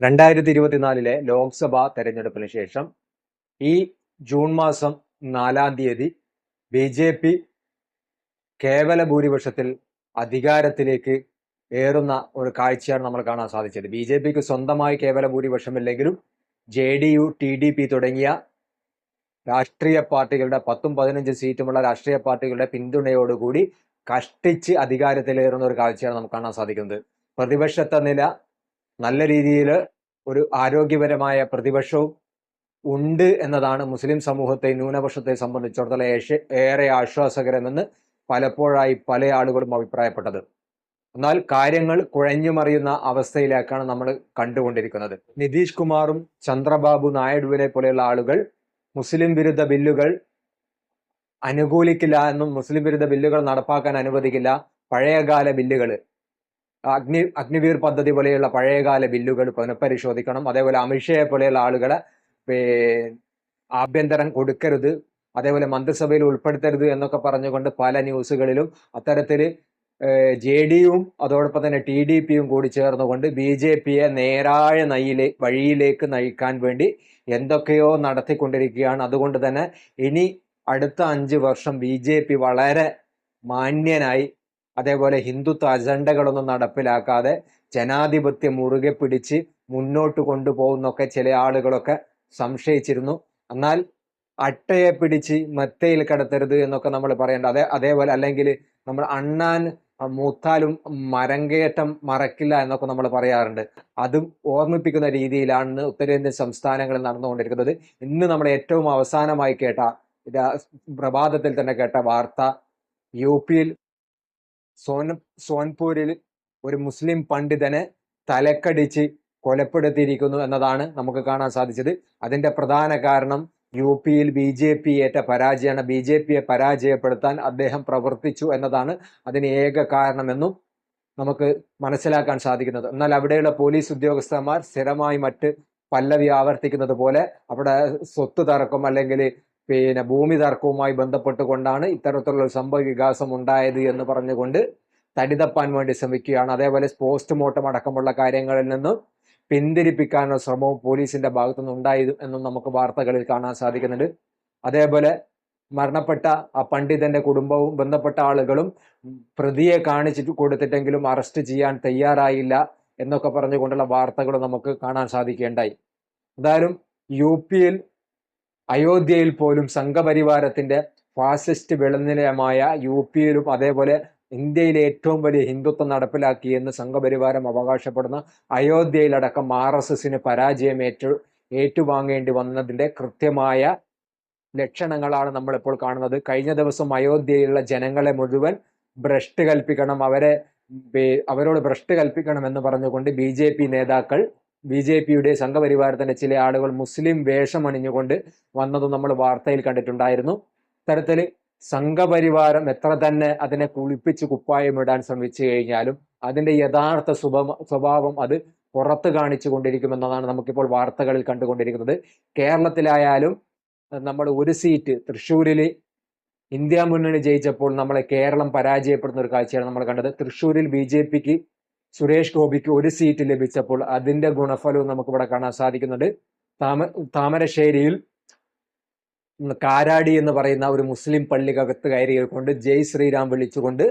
രണ്ടായിരത്തി ഇരുപത്തിനാലിലെ ലോക്സഭാ തെരഞ്ഞെടുപ്പിന് ശേഷം ഈ ജൂൺ മാസം നാലാം തീയതി ബി ജെ പി കേവല ഭൂരിപക്ഷത്തിൽ അധികാരത്തിലേക്ക് ഏറുന്ന ഒരു കാഴ്ചയാണ് നമ്മൾ കാണാൻ സാധിച്ചത്. ബി ജെ പിക്ക് സ്വന്തമായി കേവല ഭൂരിപക്ഷമില്ലെങ്കിലും J D U T D P തുടങ്ങിയ രാഷ്ട്രീയ പാർട്ടികളുടെ പത്തും പതിനഞ്ച് സീറ്റുമുള്ള രാഷ്ട്രീയ പാർട്ടികളുടെ പിന്തുണയോടുകൂടി കഷ്ടിച്ച് അധികാരത്തിലേറുന്ന ഒരു കാഴ്ചയാണ് നമുക്ക് കാണാൻ സാധിക്കുന്നത്. പ്രതിപക്ഷത്തെ നില നല്ല രീതിയിൽ ഒരു ആരോഗ്യപരമായ പ്രതിപക്ഷവും ഉണ്ട് എന്നതാണ് മുസ്ലിം സമൂഹത്തെ ന്യൂനപക്ഷത്തെ സംബന്ധിച്ചിടത്തോളം ഏറെ ആശ്വാസകരമെന്ന് പലപ്പോഴായി പല ആളുകളും അഭിപ്രായപ്പെട്ടത്. എന്നാൽ കാര്യങ്ങൾ കുഴഞ്ഞുമറിയുന്ന അവസ്ഥയിലേക്കാണ് നമ്മൾ കണ്ടുകൊണ്ടിരിക്കുന്നത്. നിതീഷ് കുമാറും ചന്ദ്രബാബു നായിഡുവിനെ പോലെയുള്ള ആളുകൾ മുസ്ലിം വിരുദ്ധ ബില്ലുകൾ അനുകൂലിക്കില്ല എന്നും മുസ്ലിം വിരുദ്ധ ബില്ലുകൾ നടപ്പാക്കാൻ അനുവദിക്കില്ല. പഴയകാല ബില്ലുകൾ അഗ്നി അഗ്നിവീർ പദ്ധതി പോലെയുള്ള പഴയകാല ബില്ലുകൾ പുനഃപരിശോധിക്കണം അതേപോലെ അമിത്ഷയെ പോലെയുള്ള ആളുകളെ ആഭ്യന്തരം കൊടുക്കരുത്. അതേപോലെ മന്ത്രിസഭയിൽ ഉൾപ്പെടുത്തരുത് എന്നൊക്കെ പറഞ്ഞുകൊണ്ട് പല ന്യൂസുകളിലും അത്തരത്തിൽ ജെ ഡിയും അതോടൊപ്പം തന്നെ ടി ഡി പിയും കൂടി ചേർന്നുകൊണ്ട് ബി ജെ പിയെ നേരായ നയിലെ വഴിയിലേക്ക് നയിക്കാൻ വേണ്ടി എന്തൊക്കെയോ നടത്തിക്കൊണ്ടിരിക്കുകയാണ്. അതുകൊണ്ട് തന്നെ ഇനി അടുത്ത അഞ്ച് വർഷം ബി ജെ പി വളരെ മാന്യനായി അതേപോലെ ഹിന്ദുത്വ അജണ്ടകളൊന്നും നടപ്പിലാക്കാതെ ജനാധിപത്യം മുറുകെ പിടിച്ച് മുന്നോട്ട് കൊണ്ടുപോകുന്നൊക്കെ ചില ആളുകളൊക്കെ സംശയിച്ചിരുന്നു. എന്നാൽ അട്ടയെ പിടിച്ച് മെത്തയിൽ കിടത്തരുത് എന്നൊക്കെ നമ്മൾ പറയേണ്ട. അതേ അതേപോലെ അല്ലെങ്കിൽ നമ്മൾ അണ്ണാൻ മൂത്താലും മരങ്കേറ്റം മറക്കില്ല എന്നൊക്കെ നമ്മൾ പറയാറുണ്ട്. അതും ഓർമ്മിപ്പിക്കുന്ന രീതിയിലാണ് ഉത്തരേന്ത്യൻ സംസ്ഥാനങ്ങളിൽ നടന്നുകൊണ്ടിരിക്കുന്നത്. ഇന്ന് നമ്മൾ ഏറ്റവും അവസാനമായി കേട്ട പ്രഭാതത്തിൽ തന്നെ കേട്ട വാർത്ത യു പിയിൽ സോൻ സോൻപൂരിൽ ഒരു മുസ്ലിം പണ്ഡിതനെ തലക്കടിച്ച് കൊലപ്പെടുത്തിയിരിക്കുന്നു എന്നതാണ് നമുക്ക് കാണാൻ സാധിച്ചത്. അതിന്റെ പ്രധാന കാരണം യു പിയിൽ ബി ജെ പി ഏറ്റ പരാജയമാണ്. ബി ജെ പിയെ പരാജയപ്പെടുത്താൻ അദ്ദേഹം പ്രവർത്തിച്ചു എന്നതാണ് അതിന് ഏക കാരണമെന്നും നമുക്ക് മനസ്സിലാക്കാൻ സാധിക്കുന്നത്. എന്നാൽ അവിടെയുള്ള പോലീസ് ഉദ്യോഗസ്ഥന്മാർ സ്ഥിരമായി മറ്റ് പല്ലവി ആവർത്തിക്കുന്നത് പോലെ അവിടെ സ്വത്ത് തർക്കം അല്ലെങ്കിൽ പിന്നെ ഭൂമി തർക്കവുമായി ബന്ധപ്പെട്ടുകൊണ്ടാണ് ഇത്തരത്തിലുള്ള സംഭവ വികാസം ഉണ്ടായത് എന്ന് പറഞ്ഞുകൊണ്ട് തടിതപ്പാൻ വേണ്ടി ശ്രമിക്കുകയാണ്. അതേപോലെ പോസ്റ്റ്മോർട്ടം അടക്കമുള്ള കാര്യങ്ങളിൽ നിന്നും പിന്തിരിപ്പിക്കാനുള്ള ശ്രമവും പോലീസിന്റെ ഭാഗത്തു നിന്നുണ്ടായി എന്നും നമുക്ക് വാർത്തകളിൽ കാണാൻ സാധിക്കുന്നുണ്ട്. അതേപോലെ മരണപ്പെട്ട ആ പണ്ഡിതന്റെ കുടുംബവും ബന്ധപ്പെട്ട ആളുകളും പ്രതിയെ കാണിച്ചിട്ട് കൊടുത്തിട്ടെങ്കിലും അറസ്റ്റ് ചെയ്യാൻ തയ്യാറായില്ല എന്നൊക്കെ പറഞ്ഞുകൊണ്ടുള്ള വാർത്തകൾ നമുക്ക് കാണാൻ സാധിക്കുകയുണ്ടായി. എന്തായാലും യു പിയിൽ അയോധ്യയിൽ പോലും സംഘപരിവാരത്തിന്റെ ഫാസിസ്റ്റ് വിളനിലയമായ യു പിയിലും അതേപോലെ ഇന്ത്യയിലെ ഏറ്റവും വലിയ ഹിന്ദുത്വം നടപ്പിലാക്കി എന്ന് സംഘപരിവാരം അവകാശപ്പെടുന്ന അയോധ്യയിലടക്കം ആർ എസ് എസിന് പരാജയം ഏറ്റു ഏറ്റുവാങ്ങേണ്ടി വന്നതിന്റെ കൃത്യമായ ലക്ഷണങ്ങളാണ് നമ്മളിപ്പോൾ കാണുന്നത്. കഴിഞ്ഞ ദിവസം അയോധ്യയിലുള്ള ജനങ്ങളെ മുഴുവൻ ഭ്രഷ്ട് കൽപ്പിക്കണം അവരെ അവരോട് ഭ്രഷ്ട് കൽപ്പിക്കണം എന്ന് പറഞ്ഞുകൊണ്ട് ബി നേതാക്കൾ ബി ജെ പിയുടെ സംഘപരിവാരത്തിന്റെ ചില ആളുകൾ മുസ്ലിം വേഷം അണിഞ്ഞുകൊണ്ട് വന്നതും നമ്മൾ വാർത്തയിൽ കണ്ടിട്ടുണ്ടായിരുന്നു. തരത്തിൽ സംഘപരിവാരം എത്ര തന്നെ അതിനെ കുളിപ്പിച്ച് കുപ്പായമിടാൻ ശ്രമിച്ചു കഴിഞ്ഞാലും അതിന്റെ യഥാർത്ഥ സ്വഭാവം അത് പുറത്ത് കാണിച്ചു കൊണ്ടിരിക്കുമെന്നതാണ് നമുക്കിപ്പോൾ വാർത്തകളിൽ കണ്ടുകൊണ്ടിരിക്കുന്നത്. കേരളത്തിലായാലും നമ്മൾ ഒരു സീറ്റ് തൃശ്ശൂരിൽ ഇന്ത്യ മുന്നണി ജയിച്ചപ്പോൾ നമ്മളെ കേരളം പരാജയപ്പെടുന്ന ഒരു കാഴ്ചയാണ് നമ്മൾ കണ്ടത്. തൃശ്ശൂരിൽ ബി ജെ പിക്ക് സുരേഷ് ഗോപിക്ക് ഒരു സീറ്റ് ലഭിച്ചപ്പോൾ അതിന്റെ ഗുണഫലവും നമുക്ക് ഇവിടെ കാണാൻ സാധിക്കുന്നുണ്ട്. താമ താമരശ്ശേരിയിൽ കാരാടി എന്ന് പറയുന്ന ഒരു മുസ്ലിം പള്ളിക്കകത്ത് കയറിക്കൊണ്ട് ജയ് ശ്രീരാം വിളിച്ചുകൊണ്ട്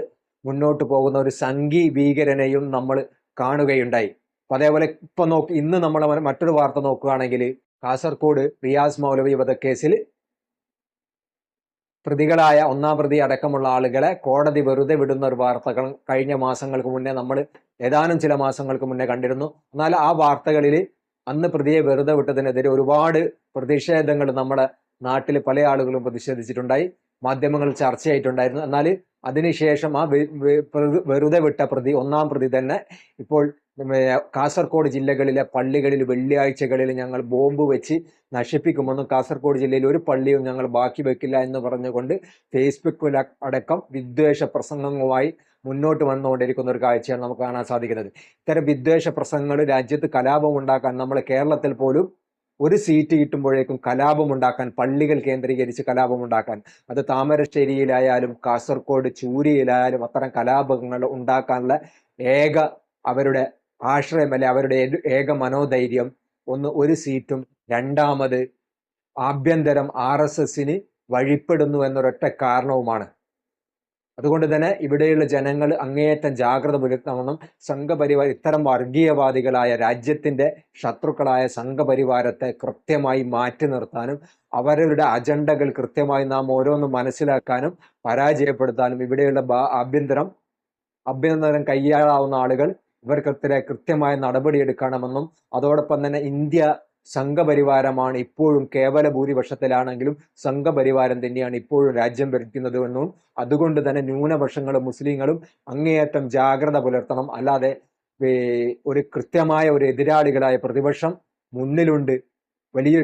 മുന്നോട്ട് പോകുന്ന ഒരു സംഘി ഭീകരനെയും നമ്മൾ കാണുകയുണ്ടായി. അതേപോലെ ഇപ്പൊ നോക്ക് ഇന്ന് നമ്മൾ മറ്റൊരു വാർത്ത നോക്കുകയാണെങ്കിൽ കാസർകോട് റിയാസ് മൗലവി വധക്കേസിൽ പ്രതികളായ ഒന്നാം പ്രതി അടക്കമുള്ള ആളുകളെ കോടതി വെറുതെ വിടുന്ന ഒരു വാർത്തകൾ കഴിഞ്ഞ മാസങ്ങൾക്ക് മുന്നേ നമ്മൾ ഏതാനും ചില മാസങ്ങൾക്ക് മുന്നേ കണ്ടിരുന്നു. എന്നാൽ ആ വാർത്തകളിൽ അന്ന് പ്രതിയെ വെറുതെ വിട്ടതിനെതിരെ ഒരുപാട് പ്രതിഷേധങ്ങൾ നമ്മുടെ നാട്ടിൽ പല ആളുകളും പ്രതിഷേധിച്ചിട്ടുണ്ടായി. മാധ്യമങ്ങൾ ചർച്ചയായിട്ടുണ്ടായിരുന്നു. എന്നാൽ അതിനുശേഷം ആ വെറുതെ വിട്ട പ്രതി ഒന്നാം പ്രതി തന്നെ ഇപ്പോൾ കാസർഗോഡ് ജില്ലകളിലെ പള്ളികളിൽ വെള്ളിയാഴ്ചകളിൽ ഞങ്ങൾ ബോംബ് വെച്ച് നശിപ്പിക്കുമെന്നും കാസർഗോഡ് ജില്ലയിൽ ഒരു പള്ളിയും ഞങ്ങൾ ബാക്കി വെക്കില്ല എന്ന് പറഞ്ഞുകൊണ്ട് ഫേസ്ബുക്കിൽ അടക്കം വിദ്വേഷ പ്രസംഗങ്ങളുമായി മുന്നോട്ട് വന്നുകൊണ്ടിരിക്കുന്ന ഒരു കാഴ്ചയാണ് നമുക്ക് കാണാൻ സാധിക്കുന്നത്. ഇത്തരം വിദ്വേഷ പ്രസംഗങ്ങൾ രാജ്യത്ത് കലാപം ഉണ്ടാക്കാൻ നമ്മൾ കേരളത്തിൽ പോലും ഒരു സീറ്റ് കിട്ടുമ്പോഴേക്കും കലാപമുണ്ടാക്കാൻ പള്ളികൾ കേന്ദ്രീകരിച്ച് കലാപമുണ്ടാക്കാൻ അത് താമരശ്ശേരിയിലായാലും കാസർഗോഡ് ചൂരിയിലായാലും അത്തരം കലാപങ്ങൾ ഉണ്ടാക്കാനുള്ള ഏക അവരുടെ ആശ്രയം അല്ലെ അവരുടെ ഏക മനോധൈര്യം ഒന്ന് ഒരു സീറ്റും രണ്ടാമത് ആഭ്യന്തരം ആർ എസ് എസിന് വഴിപ്പെടുന്നു എന്നൊരൊറ്റ കാരണവുമാണ്. അതുകൊണ്ട് തന്നെ ഇവിടെയുള്ള ജനങ്ങൾ അങ്ങേയറ്റം ജാഗ്രത പുലർത്തണമെന്നും സംഘപരിവാർ ഇത്തരം വർഗീയവാദികളായ രാജ്യത്തിന്റെ ശത്രുക്കളായ സംഘപരിവാരത്തെ കൃത്യമായി മാറ്റി നിർത്താനും അവരുടെ അജണ്ടകൾ കൃത്യമായി നാം ഓരോന്നും മനസ്സിലാക്കാനും പരാജയപ്പെടുത്താനും ഇവിടെയുള്ള ആഭ്യന്തരം അഭ്യന്തരം കൈയാളാവുന്ന ആളുകൾ ഇവർക്കെതിരെ കൃത്യമായ നടപടിയെടുക്കണമെന്നും അതോടൊപ്പം തന്നെ ഇന്ത്യ സംഘപരിവാരമാണ് ഇപ്പോഴും കേവല ഭൂരിപക്ഷത്തിലാണെങ്കിലും സംഘപരിവാരം തന്നെയാണ് ഇപ്പോഴും രാജ്യം ഭരിക്കുന്നത് എന്നും അതുകൊണ്ട് തന്നെ ന്യൂനപക്ഷങ്ങളും മുസ്ലിങ്ങളും അങ്ങേയറ്റം ജാഗ്രത പുലർത്തണം. അല്ലാതെ ഒരു കൃത്യമായ ഒരു എതിരാളികളായ പ്രതിപക്ഷം മുന്നിലുണ്ട്. വലിയ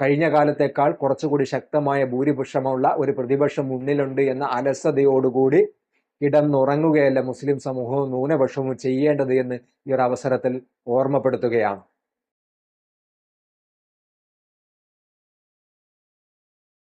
കഴിഞ്ഞ കാലത്തേക്കാൾ കുറച്ചുകൂടി ശക്തമായ ഭൂരിപക്ഷമുള്ള ഒരു പ്രതിപക്ഷം മുന്നിലുണ്ട് എന്ന അലസതയോടുകൂടി കിടന്നുറങ്ങുകയല്ല മുസ്ലിം സമൂഹവും ന്യൂനപക്ഷവും ചെയ്യേണ്ടത് എന്ന് ഈ ഒരു അവസരത്തിൽ ഓർമ്മപ്പെടുത്തുകയാണ്.